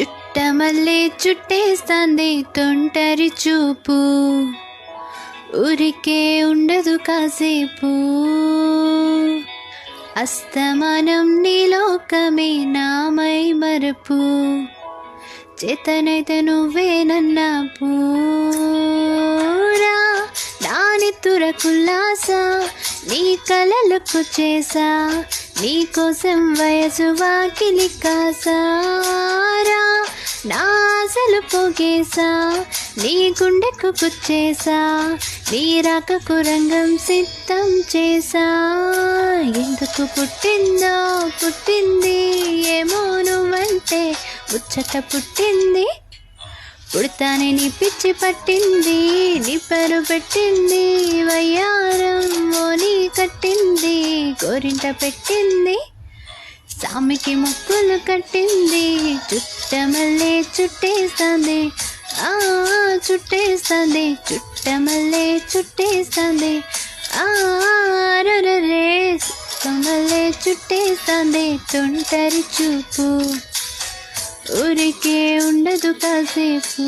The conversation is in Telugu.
చుట్టమల్లే చుట్టేస్తాంది తొంటరి చూపు. ఊరికే ఉండదు కాసేపు. అస్తమానం నీలోకమే నామై మరపు. చేతనైతే నువ్వే నన్నా పూరా. దాని తురకుల్లాస నీ కలలకు చేసా. నీకోసం వయసు వాకిలి కాసా. ఆశలు పోగేసా నీ గుండెకు కుచ్చేసా నీ రాకకు రంగం సిద్ధం చేసా ఎందుకు పుట్టిందో పుట్టింది ఏమో నువ్వంటే ముచ్చట పుట్టింది. పుడతానే నీ పిచ్చి పట్టింది నిప్పరు పెట్టింది వయ్యారం ఓని కట్టింది గోరింట పెట్టింది. సామికి ముక్కులు కట్టింది చుట్టమల్లే చుట్టేస్తుంది. ఆ చుట్టేస్తుంది. చుట్టమల్లే చుట్టేస్తుంది. ఆ రరే చుట్టేస్తుంది. తొంటరి చూపు ఊరికే ఉండదు కాసేపు.